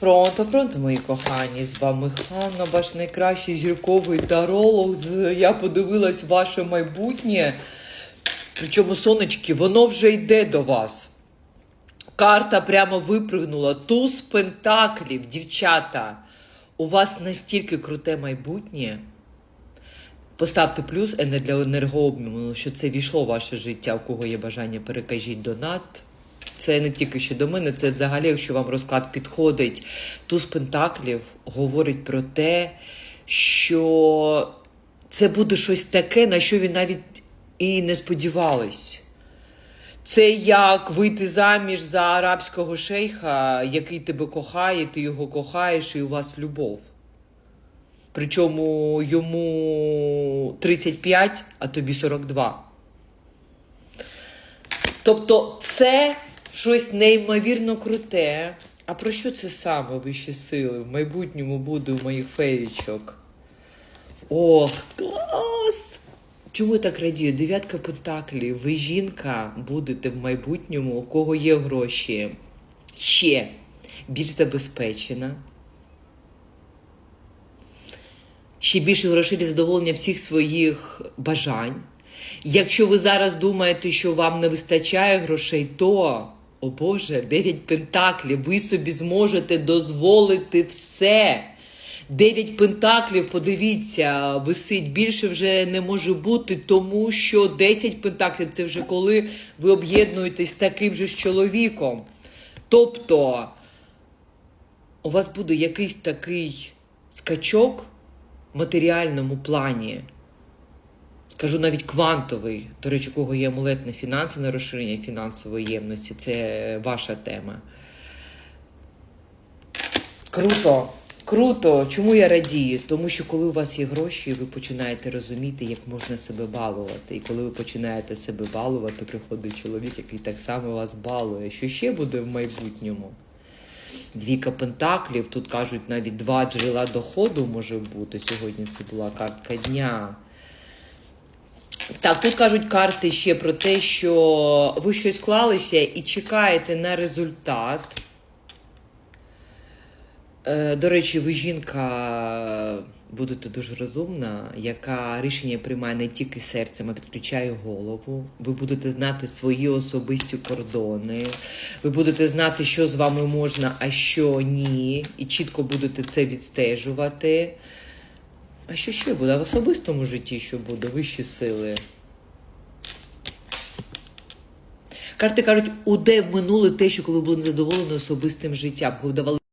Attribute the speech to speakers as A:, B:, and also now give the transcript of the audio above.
A: Пронто, пронто, мої кохані, з вами Ханна, ваш найкращий зірковий таролог. Я подивилась ваше майбутнє. Причому, сонечки, воно вже йде до вас. Карта прямо випригнула. Туз пентаклів, дівчата. У вас настільки круте майбутнє. Поставте плюс для енергообміну, що це війшло в ваше життя, у кого є бажання, перекажіть донат. Це не тільки що до мене, це взагалі, якщо вам розклад підходить. Туз Пентаклів говорить про те, що це буде щось таке, на що він навіть і не сподівались. Це як вийти заміж за арабського шейха, який тебе кохає, ти його кохаєш, і у вас любов. Причому йому 35, а тобі 42. Тобто це щось неймовірно круте. А про що це саме вищі сили? В майбутньому буде у моїх феєчок. Ох, клас! Чому я так радію? Дев'ятка пентаклів. Ви жінка будете в майбутньому, у кого є гроші, ще більш забезпечена. Ще більше грошей для задоволення всіх своїх бажань. Якщо ви зараз думаєте, що вам не вистачає грошей, то, о Боже, 9 пентаклів, ви собі зможете дозволити все. Дев'ять пентаклів, подивіться, висить більше вже не може бути, тому що 10 пентаклів це вже коли ви об'єднуєтесь з таким же ж чоловіком. Тобто у вас буде якийсь такий скачок в матеріальному плані. Скажу навіть квантовий. До речі, кого є амулет на фінанси, на розширення фінансової ємності, це ваша тема. Круто, круто. Чому я радію? Тому що коли у вас є гроші, ви починаєте розуміти, як можна себе балувати. І коли ви починаєте себе балувати, приходить чоловік, який так само вас балує. Що ще буде в майбутньому? Двійка пентаклів, тут кажуть, навіть два джерела доходу може бути. Сьогодні це була картка дня. Так, тут кажуть карти ще про те, що ви щось клалися і чекаєте на результат. Е, До речі, ви жінка будете дуже розумна, яка рішення приймає не тільки серцем, а підключає голову. Ви будете знати свої особисті кордони. Ви будете знати, що з вами можна, а що ні. І чітко будете це відстежувати. А що ще буде? В особистому житті що буде? Вищі сили. Карти кажуть, уде в минуле те, що коли були незадоволені особистим життям, коли давали